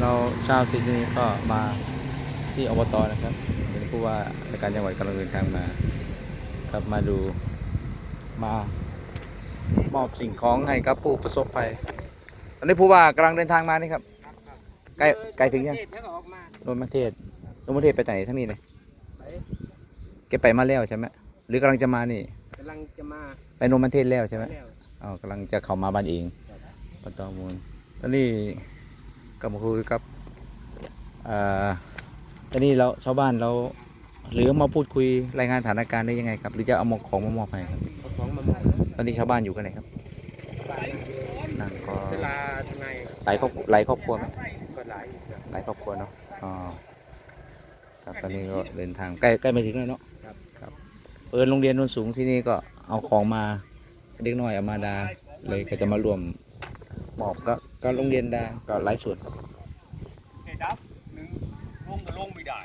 เราชาวสิงห์บุรีก็มาที่อบตนะครับเป็นผู้ว่าราชการจังหวัดกำลังเดินทางมาครับมาดูมามอบสิ่งของให้กับผู้ประสบภัยตอนนี้ผู้ว่ากำลังเดินทางมานี่ครับใกล้ใกล้ถึงยังเทศแล้วก็ออกมาโนนประเทศโนนประเทศไปไหนทั้งนี้เลยแกไปมาแล้วใช่ไหมหรือกำลังจะมานี่กำลังจะมาไปโนนประเทศแล้วใช่ไหมแล้วอ๋อกำลังจะเข้ามาบ้านเองปตอมูลตอนนี้ ก็มาคุยกับอ่าตอนนี้เราชาวบ้านเราหรือมาพูดคุยรายงานสถานการณ์ได้ยังไงครับ หรือจะเอาหมกของมามอบให้ครับเอาของมามอบตอนนี้ชาวบ้านอยู่กันไหนครับบ้านนั่งก็สลาทนายหลายครอบหลายครอบครัวไหมก็หลายอยู่ครับ หลายครอบครัวเนาะอ๋อครับตอนนี้ก็เดินทางใกล้ใกล้มาถึงแล้วเนาะครับ ครับเออโรงเรียนโนนสูงที่นี่ก็เอาของมาเด็กน้อยเอามาดาเลยก็จะมารวมมอบก็ ก็โรงเรียนดาก็หลายส่วนครับไอ้ดับหนึ่งลงก็ลงไม่ได้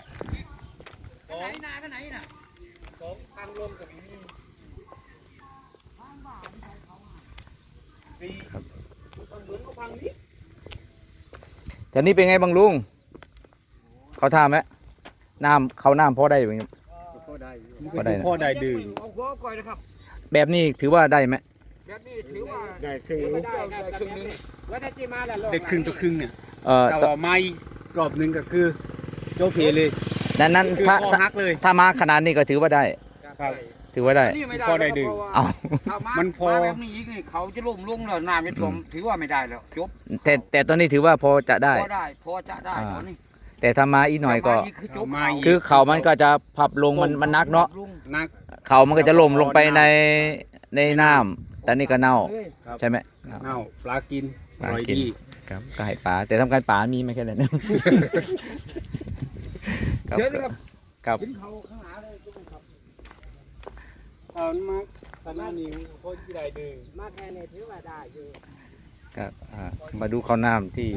สองไหนนาก็ไหนน่ะสองทางลงกับนี้สี่ครับมันเหมือนกับพังนี้แถวนี้เป็นไงบางลุง เขาท่าไหมน้ำเขาน้ำพอได้อยู่ไหมก็ได้อยู่ก็ได้นะพ่อได้ดื่มเอาหัวก่อยนะครับ แบบนี้ถือว่าได้ไหม แบบนี้ถือว่าได้ครึ่งได้ได้ครึ่งนึงแล้วถ้าจีมาแล้วได้ครึ่งต่อครึ่งเนี่ยเออแต่ต่อว่าไม่รอบหนึ่งก็คือโจเพเลยนั้นนั้นคือถ้าคอถ้าหักเลยถ้ามาขนาดนี้ก็ถือว่าได้ครับถือว่าได้นี่ไม่ได้พอได้ดื่มเอาเอามามันพอมาแบบนี้อีกนี่เขาจะล่มลงแล้วน้ำจะท่วมถือว่าไม่ได้แล้วจบแต่แต่ตอนนี้ถือว่าพอจะได้ พอได้พอจะได้อ่าตอนนี้แต่ถ้ามาอีกหน่อยก็แต่มาคือจบมาอีกคือเขามันก็จะพับลงมันมันนักเนาะลุงนักเขามันก็จะล่มลงไปในในน้ำ แต่นี่ก็เน่าเฮ้ยครับใช่ไหมเน่าปลากินปอลาร่อยกินดีครับก็ให้ปลาแต่ทำการปลามีไหมแค่นั้นครับเดี๋ยวนะครับครับกินเขาข้างหน้าเลยทุกคนครับเอามาตอนนี้พ่อที่ได้ดื่มมาแค่นี้ถือว่าได้อยู่ครับอ่ามาดูข้าวน้ำที่